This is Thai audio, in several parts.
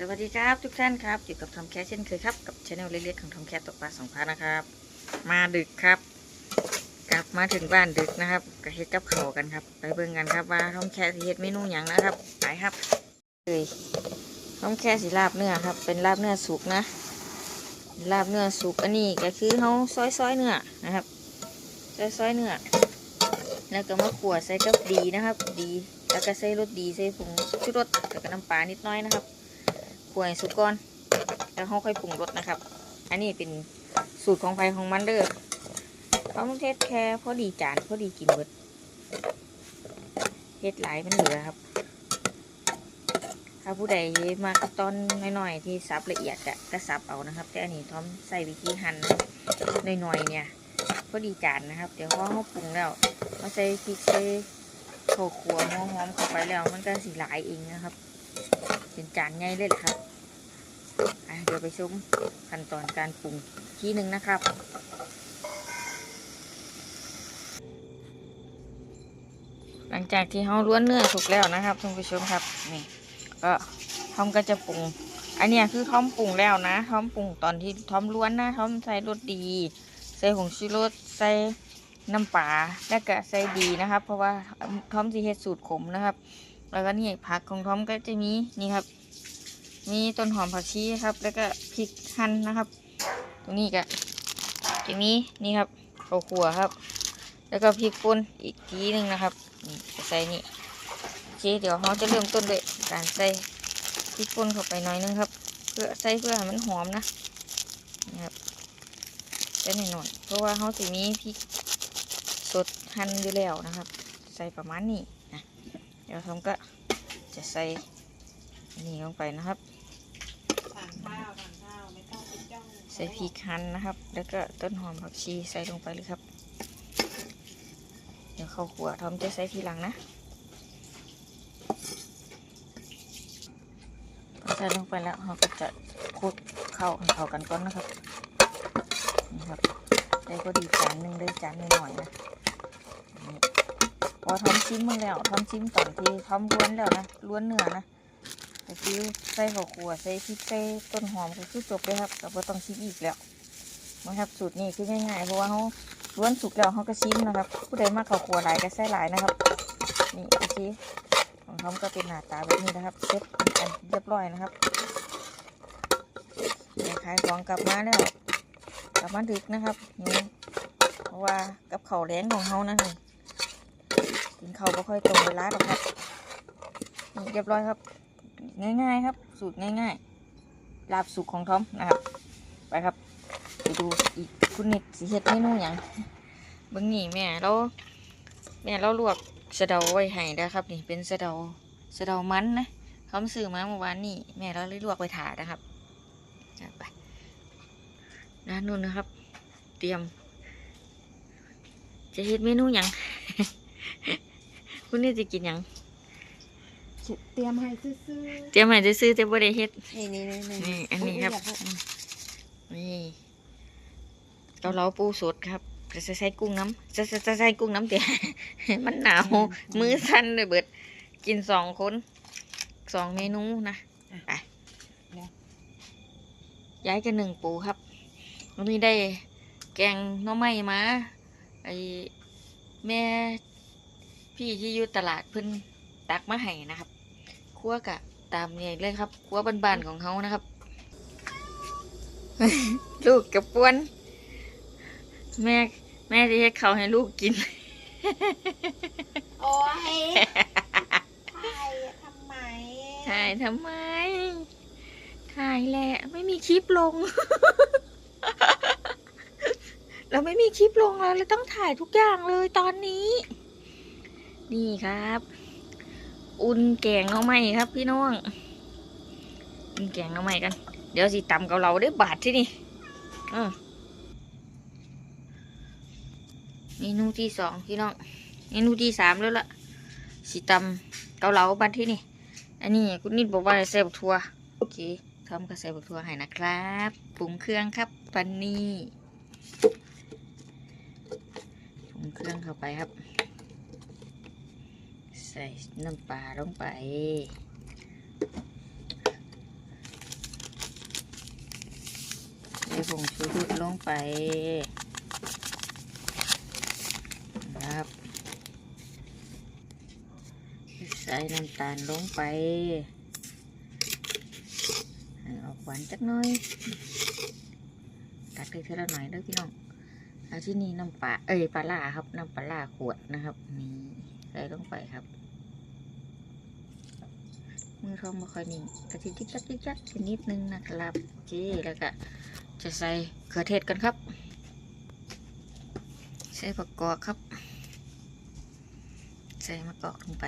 สวัสดีครับทุกท่านครับ อยู่กับทอมแคสเช่นเคยครับ กับช anel เล็กๆของทอมแคสตกปลาสองพันนะครับ มาดึกครับ กลับมาถึงบ้านดึกนะครับก็เฮ็ดกับเขากันครับ ไปเบิ่งกันครับว่าทอมแคสสิเฮ็ดเมนูหยังนะครับไปครับเลยทอมแคสสิลาบเนื้อครับ เป็นลาบเนื้อสุกนะ ลาบเนื้อสุกอันนี้ก็คือเขาซอยซอยๆเนื้อนะครับซอยซอยๆเนื้อแล้วก็มาขวดใส่กับดีนะครับ ดี แล้วก็ใส่รสดีใส่ผงชูรสแล้วก็น้ำปลานิดน้อยนะครับ ขวดให้สุกก่อนแล้วเขาค่อยปรุงรสนะครับ อันนี้เป็นสูตรของไฟของมันเด้อเขาต้องเทศแค่พอดีจานพอดีกินเบิดเฮ็ดหลายมันเหลือครับ ถ้าผู้ใดมากตอนน้อยๆที่สับละเอียดอะก็สับเอานะครับ แต่อันนี้ทอมใส่วิธีหั่นน้อยๆเนี่ยพอดีจานนะครับ เดี๋ยวพอเขาปรุงแล้วเขาใส่พริกใส่ขวัวหัวหอมเข้าไปแล้วมันก็สีหลายเองนะครับ เป็นจานใหญ่เลยแหละครับอะเดี๋ยวไปชมขั้นตอนการปรุงทีหนึ่งนะครับหลังจากที่เราล้วนเนื้อสุกแล้วนะครับท่านผู้ชมครับนี่ก็ทอมก็จะปรุง อันนี้คือทอมปรุงแล้วนะทอมปรุงตอนที่ทอมล้วนนะทอมใส่รสดี ใส่ผงชูรสใส่น้ำปลาแล้วก็ใส่ดีนะครับ เพราะว่าทอมสิเฮ็ดสูตรขมนะครับ แล้วก็นี่ผักของทอมก็จะมีนี่ครับ มีต้นหอมผักชีครับ แล้วก็พริกหั่นนะครับ ตรงนี้ก็จะมีนี่ครับข้าวคั่วครับ แล้วก็พริกป่นอีกทีหนึ่งนะครับนี่ใส่นี่โอเคเดี๋ยวเราจะเริ่มต้นด้วยการใส่พริกป่นเข้าไปหน่อยนึงครับ เพื่อใส่เพื่อให้มันหอมนะนี่ครับใส่หน่อยๆเพราะว่าเขาจะมีพริกสดหั่นอยู่แล้วนะครับ ใส่ประมาณนี้ เดี๋ยวทอมก็จะใส่อันนี่ลงไปนะครับทานข้าวทานข้าวไม่ต้องไปจ้องใส่พริกหั่นนะครับ แล้วก็ต้นหอมผักชีใส่ลงไปเลยครับ เดี๋ยวเข้าวขัวทอมจะใส่ทีหลังนะพอใส่ลงไปแล้วเราก็จะคลุกเข้าให้เข้ากันก่อนนะครับนี่ครับได้ก็ดีจานหนึ่งได้จานหน่อยๆนะนี่ พอทอมชิมมึงแล้วทอมชิมตอนที่ทอมล้วนแล้วนะล้วนเนื้อนะก็คือใส่ข้าวขัวใส่พริกใส่ต้นหอมก็คือจบเลยครับแต่ว่าต้องชิมอีกแล้วนะครับสูตรนี้คือง่ายๆเพราะว่าเขาล้วนสุกแล้วเขาก็ชิมนะครับ ผู้ใดมากข้าวขัวหลายก็ใส่หลายนะครับ นี่โอเคของเขาก็เป็นหน้าตาแบบนี้นะครับเสร็จกันเรียบร้อยนะครับขายของกลับมาแล้วกลับมาดึกนะครับนี่เพราะว่ากับเขาวแรงของเขานะนี่กิน เขาก็ค่อยตรงเวลาหรอกครับเรียบร้อยครับ ง่ายๆครับ สูตรง่ายๆลาบสุกของทอมนะครับ ไปครับ ไปดูอีกคุณนิดสิเฮ็ดเมนูอย่างเบิ่งนี่แม่เราแม่เราลวกสะเดาไว้ให้นะครับ นี่เป็นสะเดาสะเดามันนะเขาซื้อมาเมื่อวานนี่แม่เราเลยลวกไว้ถานะครับไปด้านนู้นนะครับ เตรียม จะเฮ็ดเมนูหยัง คุณนี่จะกินหยัง เตรียมให้ซื้อเตรียมให้ซื้อๆแต่บ่ได้เฮ็ด ๆนี่นี่นี่นี่ อันนี้ครับ นี่เกาเหลาปูสดครับจะใส่กุ้งน้ำจะจะจะใส่กุ้งน้ำเตี๋ย มันหนาว มือสั่นเลยเบิด กินสองคน สองเมนูนะไปย้ายกันหนึ่งปูครับวันนี้ได้แกงหน้อไม้มาไอแม่ พี่ที่อยู่ตลาดเพิ่นตักมาให้นะครับคั่วกะตามเนี่ยเลยครับคั่วบ้านๆของเขานะครับ ลูกกับปวน แม่แม่จะให้เขาวให้ลูกกิน โอ้ยถ่ายทำไมถ่ายทำไม ถ่ายแหละ ไม่มีคลิปลง เราไม่มีคลิปลงเราเลยต้องถ่ายทุกอย่างเลยตอนนี้ นี่ครับ อุ่นแกงเอาไหมครับพี่น้อง อุ่นแกงเอาไหมกัน เดี๋ยวสิตำกับเราได้บาทที่นี่เออเมนูที่สองพี่น้อง เมนูที่สามแล้วล่ะสิตำเกาเหลาบัดที่นี่ อันนี้คุณนิดบอกว่าใส่บักทัวโอเคทำกับใส่บักทัวให้นะครับปรุงเครื่องครับปันนี้ปรุงเครื่องเข้าไปครับ ใส่น้ำปลาลงไป ใส่ผงชูรสลงไปนะครับใส่น้ำตาลลงไปออกหวานจักหน่อย ตักได้เท่าละหน่อยเด้อพี่น้องเอาที่นี่น้ำปลา เอ้ยปลาล่าครับ น้ำปลาล่าขวดนะครับ นี่ใส่ลงไปครับ มือทองมาค่อยนิ่งกระทิจิกจักจิกจักนิดนึงนะครับโอเคแล้วก็จะใส่เขือเทศกันครับ ใส่ผักกอกครับ ใส่มะกอกลงไป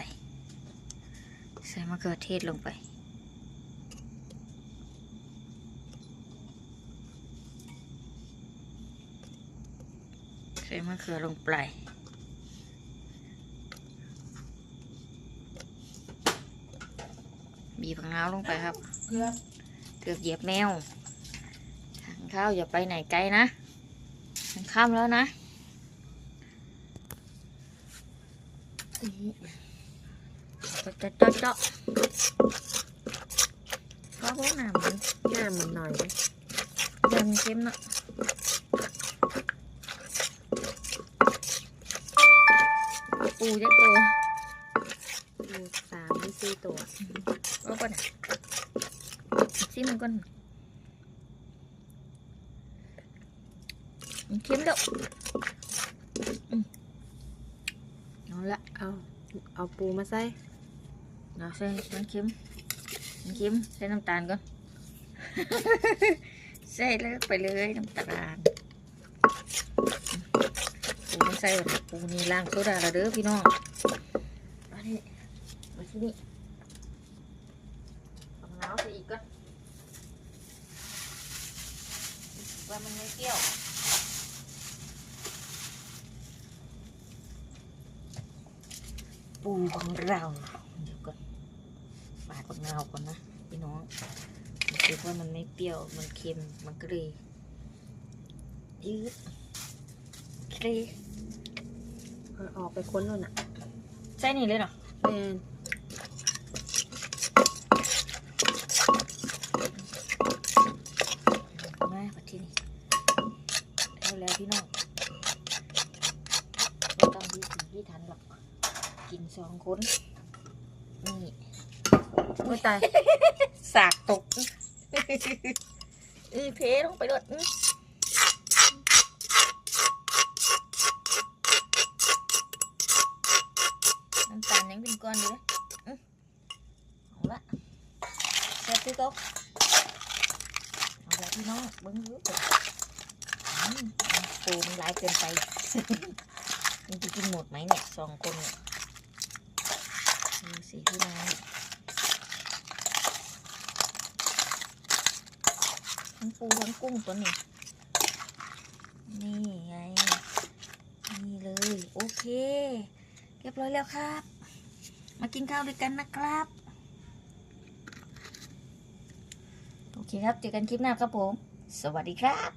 ใส่มะเขือเทศลงไปใส่มะเขือลงไป บีบผักน้าวลงไปครับเพื่อเกือบเหยียบแมวทางข้าวอย่าไปไหนไกลนะทางข้ามแล้วนะเจาะเจาะเจาะเพราะว่าน้ำมันหน้ามันหน่อยไหมเดินเค็มเนาะปูยักษ์ตัวมีสามมีสี่ตัวเอา ก่อนนะซิมันก่อนมันเค็มแล้วอืมเอาละเอา เอาปูมาใส่เราใส่มันเค็มมันเค็มใส่น้ำตาลก่อน ใส่เลยไปเลยน้ำตาลปูไม่ใส่หรอกปูนี่ล้างโซดาแล้วเด้อพี่น้องมาที่มาที่นี่เอามะนาวใส่อีกก่อนว่ามันไม่ เปรี้ยวปูของเราเดี๋ยวก่อนปาดมะนาวก่อนนะพี่น้องรู้สึกว่ามันไม่เปรี้ยวมันเค็มมันก็เลยยืดเคลเอาออกไปค้นนู่นอะใส่นี่เลยเนาะแมน มาปัดที่นี่เอาแล้วพี่น้องไม่ต้องดีสีที่ทันหรอก กินสอง คนนี่ไม่ตาย สากตกอีเพลงไปด้วยอื้อน้ำตาลยังเป็นก้อนอยู่เลยอื้อเอาละเสร็จที่โต๊ะเอาละพี่น้องเบิ้งรู้สึกปูมันหลายเกินไป มันจะกินหมดไหมเนี่ยสองคนเนี่ย ดูสิพี่น้องทั้งปูทั้งกุ้งตัวนี้ นี่ไง นี่เลย โอเค เรียบร้อยแล้วครับ มากินข้าวด้วยกันนะครับ โอเคครับ เจอกันคลิปหน้าครับผม สวัสดีครับ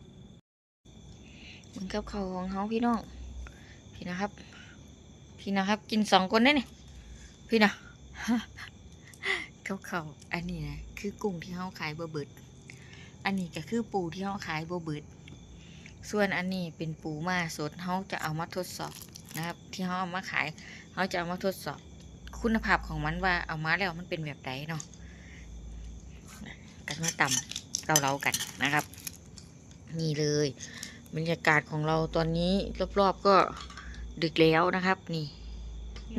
มึงกับข้าวของเฮาพี่น้อง พี่นะครับ พี่นะครับ กินสองคนได้นี่ พี่นะกับข้าอันนี้นะคือกุ้งที่เฮาขายบ่เบิด อันนี้ก็คือปูที่เขาขายโบเบิด ส่วนอันนี้เป็นปูมาสดเขาจะเอามาทดสอบนะครับ ที่เขาเอามาขายเขาจะเอามาทดสอบ คุณภาพของมันว่าเอามาแล้วมันเป็นแบบไหนเนาะกันมาต่ำเกาเหลากันนะครับ นี่เลย บรรยากาศของเราตอนนี้รอบๆก็ดึกแล้วนะครับ นี่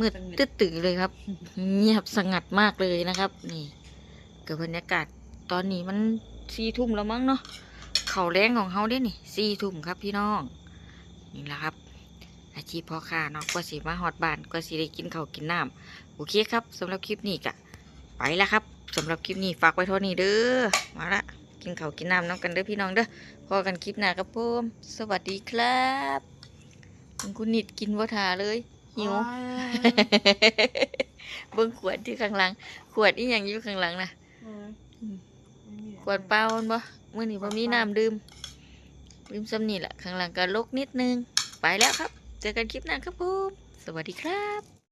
มืดตึ๊ดตึงเลยครับ เงียบสงัดมากเลยนะครับ นี่กับบรรยากาศตอนนี้มันสี่ทุ่มแล้วมั้งเนาะเขาแรงของเขาได้นี่สี่ทุ่มครับพี่น้อง นี่แหละครับ อาชีพพ่อค้าเนาะกว่าสิมาฮอดบานกว่าสิได้กินเขากินน้ำโอเคครับสำหรับคลิปนี้กะไปแล้วครับสำหรับคลิปนี้ฝากไว้เท่านี้เด้อมาละกินเขากินน้ำน้ำกันเด้อพี่น้องเด้อพอกันคลิปหน้าครับผมสวัสดีครับ คุณนิดกินวัทาเลย หิว เบิ้งขวดที่ข้างหลัง ขวดนี่ยังอยู่ข้างหลังนะขวดเปล่ามันบ่มื่อนี้บ่มีน้ำดื่มดื่มซ้ำนี่แหละข้างหลังก็ลกนิดนึง ไปแล้วครับ เจอกันคลิปหน้าครับผม สวัสดีครับ